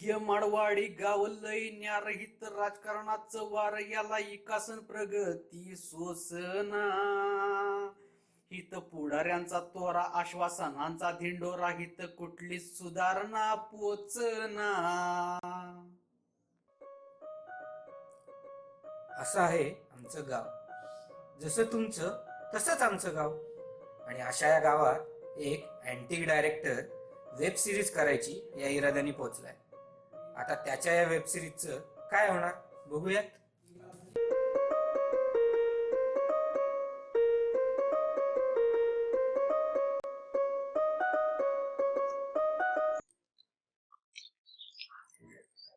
घे माडवाडी गाव लय न्यारहित राजकारणाचं वार याला इकासन प्रगती सोसना. हित पुढाऱ्यांचा तोरा आश्वासनांचा धिंडोरा हित कुठलीच सुधारणा पोचना. असं आहे आमचं गाव. जसं तुमचं तसंच आमचं गाव. आणि अशा या गावात एक अँटिक डायरेक्टर वेब सिरीज करायची या इराद्याने पोहोचलाय आता त्याच्या या वेब सिरीजचं काय होणार? बघूयात.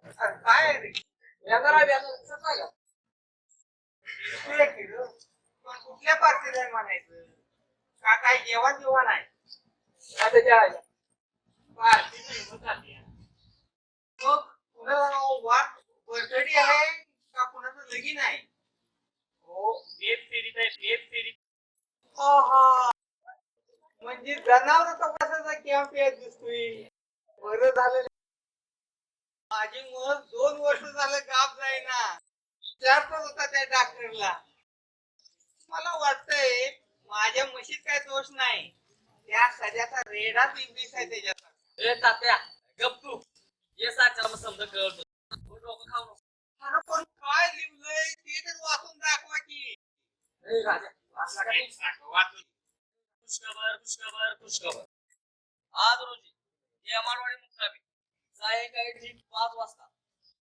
काय रे? व्याजाला व्याज दिसत नाही का ठीक आहे रे. कुठल्या पार्टीला आहे म्हणायचं? का काय जेवण जेवण आहे? आता जेवायला पार्टी नाही होत आली आहे. मग कुणाला वाट बर्थडे आहे का कुणाचं लगीन आहे हो. वेब सिरीज आहे वेब सिरीज म्हणजे जनावर तपासाचा कॅम्प येत दिसतोय? बरं झालं. माझी मुलं दोन वर्ष झालं गाप जाईना. विचारतो होता त्या डॉक्टरला मला वाटतंय माझ्या म्हशीत काय दोष नाही. त्या सध्याचा रेडाच इंग्लिश आहे त्याच्यात. ए तात्या गप तू. ये साच्या मग समजा कळत डोकं खाऊ नको अरे पण काय लिहिलंय ते तर वाचून दाखवा की ए राजा वाचला का तू? वाचून खुशखबर खुशखबर खुशखबर आज रोजी येमारवाडी मुक्कामी सायंकाळी ठीक पाच वाजता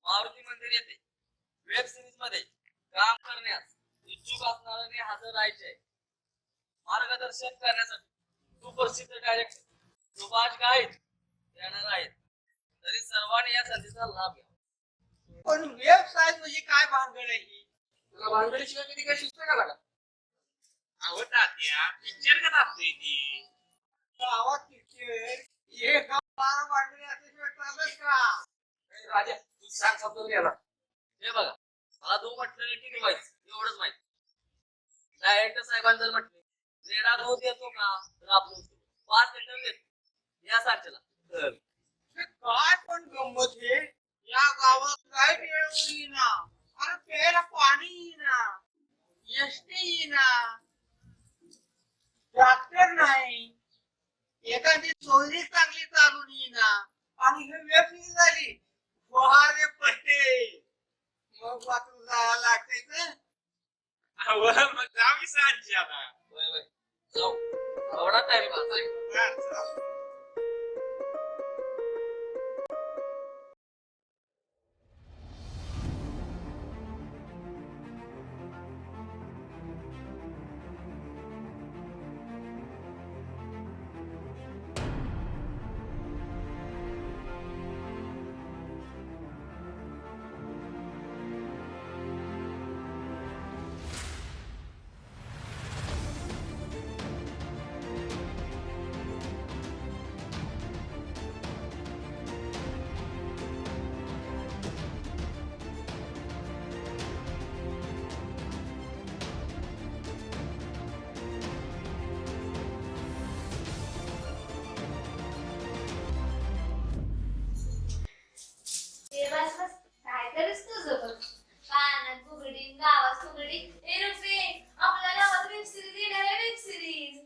मारुती मंदिर येथे वेब सिरीजमध्ये काम करण्यास इच्छुक असणाऱ्याने हजर राहायचे मार्गदर्शन करण्यासाठी सुप्रसिद्ध डायरेक्टर सुभाष गाईत येणार आहेत तरी सर्वांनी या संधीचा लाभ घ्या पण वेबसाईट म्हणजे काय भानगड आहे ही? तुला भानगडी शिवाय कधी काय का लागा अहो तात्या पिक्चर का दाखतोय ती गावात पिक्चर एक गाव बारा भानगडी असल्याशिवाय चालेल का राजा तू सांग समजून घ्यायला हे बघा मला तू म्हटलं ठीक आहे एवढंच माहिती डायरेक्टर साहेबांनी जर म्हटले रेडा भाऊ देतो का तर आपण पाच लिटर देतो या सांगतेला तर काय पण गंमत हे या गावात काय वेळ येईना अरे प्यायला पाणी येईना एसटी येईना. डॉक्टर नाही. एखादी सोयरी चांगली चालून येईना. आणि हे वेब झाली. फुहारे पट्टे. मग वाचून जायला लागते मग जावी सांगची आता वय वय जाऊ एवढा टाइम काय तुझं. बघ फुगडी गावात फुगडी ए रुपे. आपल्या गावात वेब सिरीज येणार आहे वेब सिरीज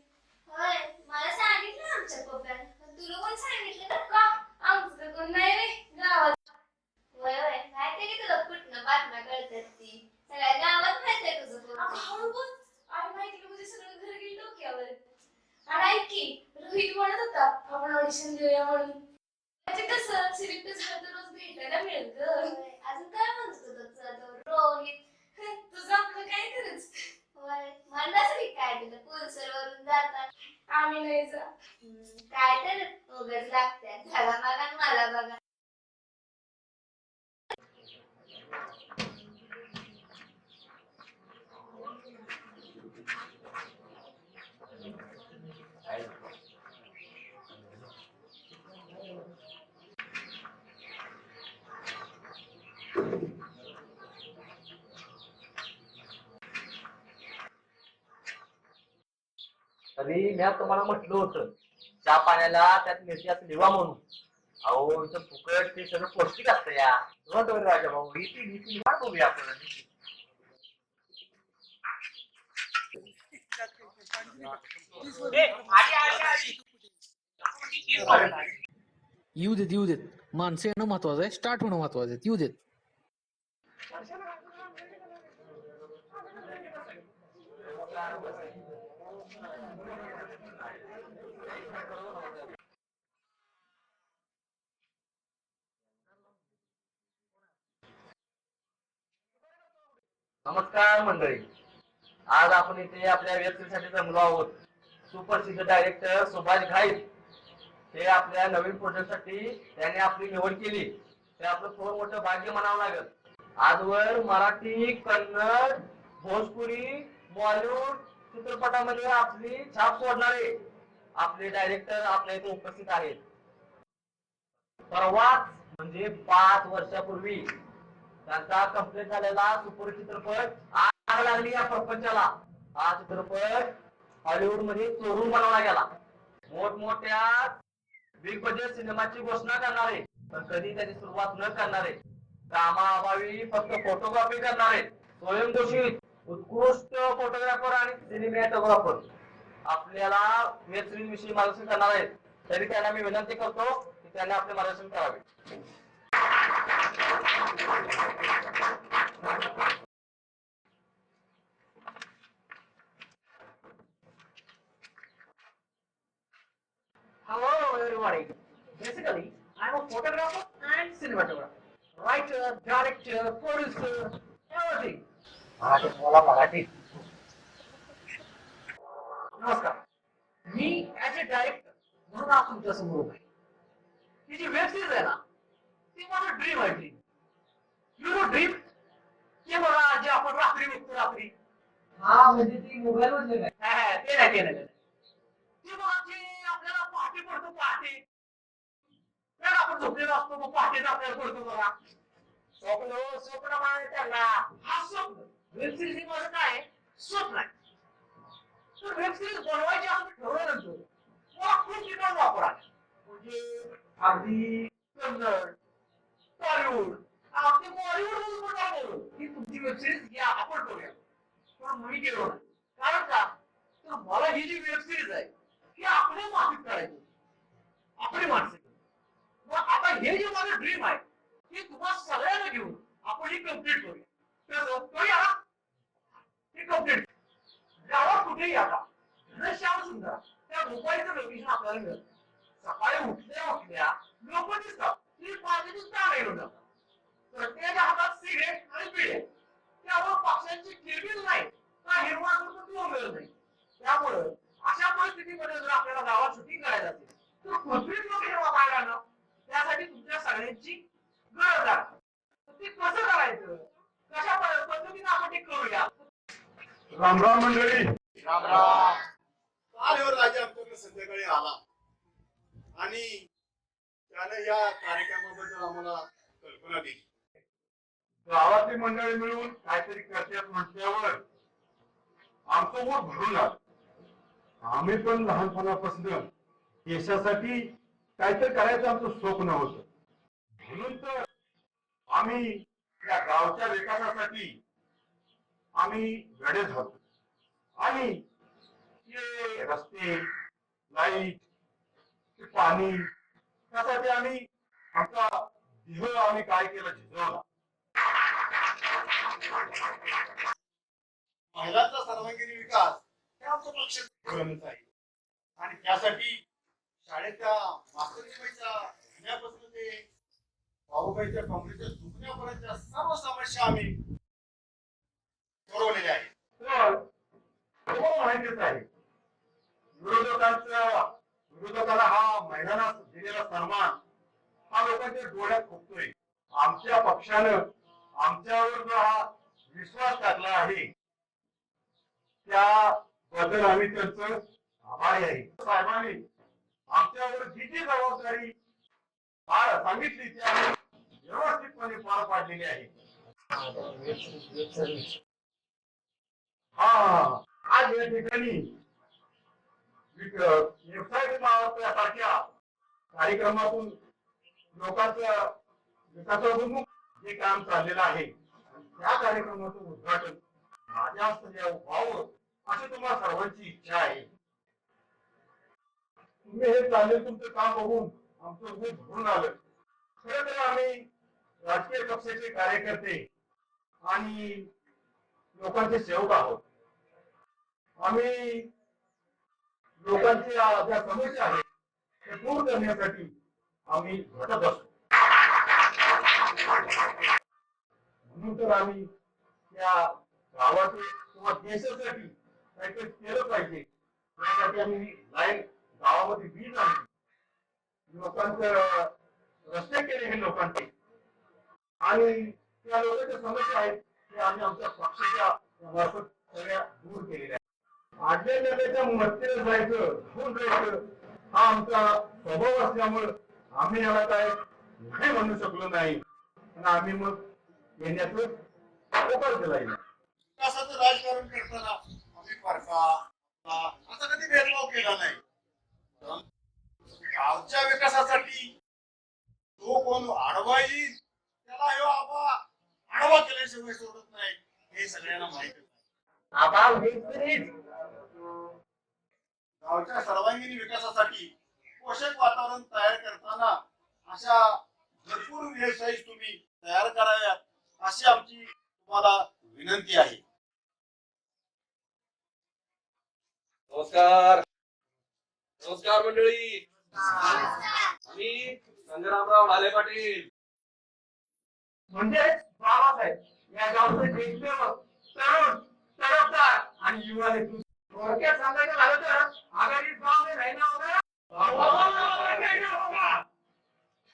होय मला सांगितलं आमच्या पण तुला कोण सांगितलं तर का? आमचं तर कोण नाही रे गावात. होय होय. माहिती तुला कुठनं बातम्या कळतात ती? सगळ्या गावात माहिती आहे तुझं कोण. हळू बोल. आणि माहिती का म्हणजे सगळं घर डोक्यावर? आणि ऐक की रोहित म्हणत होता आपण ऑडिशन देऊया म्हणून. म्हणजे कसं सिलेक्ट झालं तर रोज भेटायला मिळेल ग अजून काय म्हणत होता तो रोहित तुझं आपलं काय करायचं होय म्हणलाच की काय तुला पुलसर वरून जातात आम्ही नाही जा काय तर उगाच लागते त्याला बघा आणि मला बघा तरी मी तुम्हाला म्हटलं होतं चहा पाण्याला त्यात मिरची असं लिवा म्हणून. अहो इथं फुकट ते सगळं पौष्टिक असतं या. वरी राजा भाऊ इथे इथे वाट बघूया आपण येऊ देत येऊ देत. माणसं येणं महत्वाचं आहे स्टार्ट होणं महत्वाचं आहे येऊ देत. नमस्कार मंडळी. आज आपण इथे आपल्या व्यक्तीसाठी जमलो आहोत. सुप्रसिद्ध डायरेक्टर सुभाष घाईत हे आपल्या नवीन प्रोजेक्टसाठी साठी त्यांनी आपली निवड केली. ते आपलं थोडं मोठं भाग्य म्हणावं लागेल. आजवर मराठी कन्नड भोजपुरी बॉलिवूड चित्रपटामध्ये आपली छाप सोडणारे आपले डायरेक्टर आपल्या इथे उपस्थित आहेत. परवाच म्हणजे पाच वर्षापूर्वी त्यांचा कंप्लीट झालेला सुपर चित्रपट आग लागली या प्रपंचाला. हा चित्रपट हॉलिवूडमध्ये चोरून बनवला गेला. मोठमोठ्या बिग बजेट सिनेमाची घोषणा करणारे पण कधी त्याची सुरुवात न करणारे कामाअभावी फक्त फोटोग्राफी करणारे स्वयंघोषित उत्कृष्ट फोटोग्राफर आणि सिनेमॅटोग्राफर आपल्याला वेब सिरीज विषयी मार्गदर्शन करणार आहेत. तरी त्यांना मी विनंती करतो की त्यांना आपले मार्गदर्शन करावे. मराठीत नमस्कार. मी ऍज अ डायरेक्टर म्हणून आज तुमच्यासमोर उभा आहे. ही जी वेब सिरीज आहे ना ती माझं ड्रीम आहे ड्रीम यू नो ड्रीम ते बघा जे आपण रात्री बघतो रात्री. हा म्हणजे ती मोबाईल मधले काय? ते नाही ते नाही. ते बघा जे आपल्याला पहाटे पडतो पहाटे आपण झोपलेलो असतो मग पहाटे आपल्याला पडतो बघा. स्वप्न स्वप्न माने त्यांना. हा स्वप्न. वेब सिरीज माझं काय स्वप्न आहे तर वेब सिरीज बनवायची असं ठरवल्यानंतर मला खूप ठिकाण वापरा म्हणजे अगदी कन्नड टॉलिवूड अगदी बॉलिवूड मधून पण ही तुमची वेब सिरीज घ्या आपण करूया पण मी गेलो नाही कारण का तर मला ही जी वेब सिरीज आहे ही आपल्या माफीत करायची आपली माणसं मग आता हे जे माझं ड्रीम आहे ते तुम्हाला सगळ्यांना घेऊन आपण ही कंप्लीट करूया कसं करूया ना? हे कंप्लीट गावात कुठेही आता घनश्याम सुंदर त्या मोबाईलचं लोकेशन आपल्याला मिळत सकाळी उठल्या उठल्या लोक दिसतात ती पाण्याची स्टार येऊन प्रत्येकाच्या हातात सिगरेट आणि पिढे त्यावर पक्ष्यांची किरबिल नाही का हिरवा तो मिळत नाही त्यामुळं अशा परिस्थितीमध्ये जर आपल्याला गावात शूटिंग करायचं असेल तर कृत्रिम लोक हिरवा पाहायला ना त्यासाठी तुमच्या सगळ्यांची गरज आहे ते कसं करायचं कशा पद्धतीने आपण ते करूया राम राम मंडळी. राजा आमच्याकडे संध्याकाळी आला. आणि त्याने या कार्यक्रमाबद्दल आम्हाला कल्पना दिली. गावातली मंडळी मिळून काहीतरी करतात म्हटल्यावर आमचं वर भरून आलं. आम्ही पण लहानपणापासून यशासाठी काहीतरी करायचं आमचं स्वप्न होतं. म्हणून तर आम्ही या गावच्या विकासासाठी आम्ही लढे झालो. आणि हे रस्ते लाइट ते पाणी त्यासाठी आम्ही आमचा देह आम्ही काय केलं झिजवला. महिलांचा सर्वांगीण विकास हे आमचं पक्ष धोरणच आहे. आणि त्यासाठी शाळेच्या मास्तरीबाईच्या घेण्यापासून ते बाबूबाईच्या कमरेच्या दुखण्यापर्यंतच्या सर्व समस्या आम्ही सोडवलेल्या आहेत तर तुम्हाला माहितीच आहे विरोधकांचा विरोधकाला हा महिलांना दिलेला सन्मान हा लोकांच्या डोळ्यात खुपतोय आमच्या आमच्यावर जो हा विश्वास टाकला आहे त्याबद्दल आम्ही त्यांचं आभारी आहे. साहेबांनी आमच्यावर जी जी जबाबदारी सांगितली ती आम्ही व्यवस्थितपणे पार पाडलेली आहे. हा आज या ठिकाणी वेबसाईट सारख्या कार्यक्रमातून लोकांचं विकासोन्मुख जे काम चाललेलं आहे त्या कार्यक्रमाचं उद्घाटन माझ्या हस्ते व्हावं अशी तुम्हाला सर्वांची इच्छा आहे. तुम्ही हे चालले तुमचं काम बघून आमचं रूप भरून आलं. खरं तर आम्ही राजकीय पक्षाचे कार्यकर्ते आणि लोकांचे सेवक आहोत. आम्ही लोकांच्या ज्या समस्या आहेत त्या दूर करण्यासाठी आम्ही झटत असतो. म्हणून तर आम्ही त्या गावाचे किंवा देशासाठी काहीतरी केलं पाहिजे. त्यासाठी आम्ही लाईन गावामध्ये वीज आणली. लोकांचं रस्ते केले हे लोकांचे. आणि त्या लोकांच्या समस्या आहेत त्या आम्ही आमच्या पक्षाच्या मार्फत सगळ्या दूर केलेल्या आहेत. आडल्या नेत्याच्या मत्तेला जायचं घेऊन जायचं हा आमचा स्वभाव असल्यामुळं आम्ही याला काय नाही म्हणू शकलो नाही. आणि आम्ही मग येण्याचं होकार दिला येईल विकासाचं राजकारण करताना आम्ही फरका आपला असा कधी भेदभाव केला नाही. गावच्या विकासासाठी तो कोण आडवा येईल त्याला ह्यो आबा आडवा केल्याशिवाय सोडत नाही हे सगळ्यांना माहिती आहे. गावच्या सर्वांगीण विकासासाठी पोषक वातावरण तयार करताना अशा भरपूर व्यवसाय तुम्ही तयार कराव्यात अशी आमची तुम्हाला विनंती आहे नमस्कार नमस्कार मंडळी. मी संग्रामराव ढाले पाटील. म्हणजे बाबासाहेब या गावचे देशसेवक तरुण तडफदार आणि युवा नेतृत्व थोडक्यात सांगायचं झालं तर आघाडी गाव में रहना होगा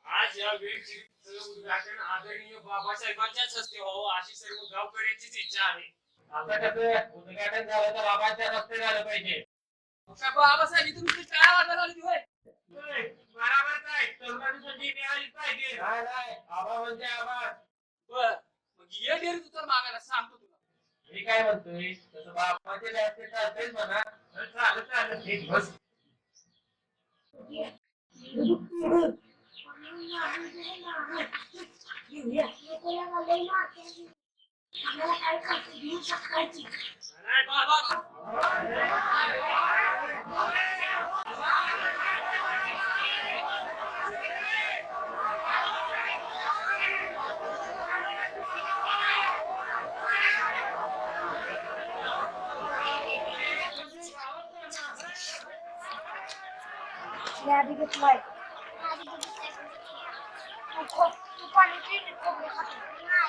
आज या उद्घाटन आदरणीय बाबासाहेबांच्याच हस्ते व्हावं अशी सर्व गावकऱ्यांचीच इच्छा आहे. आता कसं उद्घाटन झालं तर बाबाच्या रस्ते झालं पाहिजे. बाबासाहेब तुम्ही काय होय बरोबर काय? तरुणांची संधी मिळालीच पाहिजे. नाही नाही. आबा म्हणजे आबा. बर. मग ये डेअरी तू तर मागायला सांगतो तुला. मी काय म्हणतोय तसं बाबाचे रस्ते चालतेच म्हणा. चालत चालत एक बस. नाही बाबा उद्घाटन झालं पण समारोपाचं भाषण कोण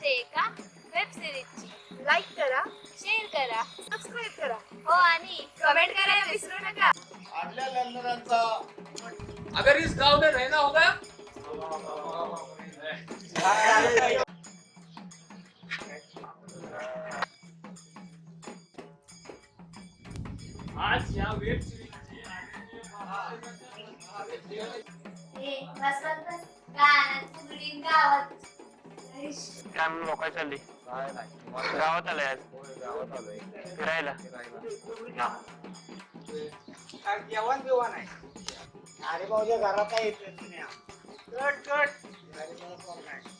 गोष्ट आहे का वेब सिरीजची लाईक करा. शेअर करा. सबस्क्राईब करा. हो आणि कमेंट करायला विसरू नका. आडल्या अगर इस गांव में रहना होगा आज या वेब सिरीजची आदरणीय बाबासाहेबांच्या ए गावात काय म्हणून मोकाय चालली गावात आलाय आज. फिरायला. जेवण बिवण आहे अरे भाऊच्या घरात काय येत नाही कट कट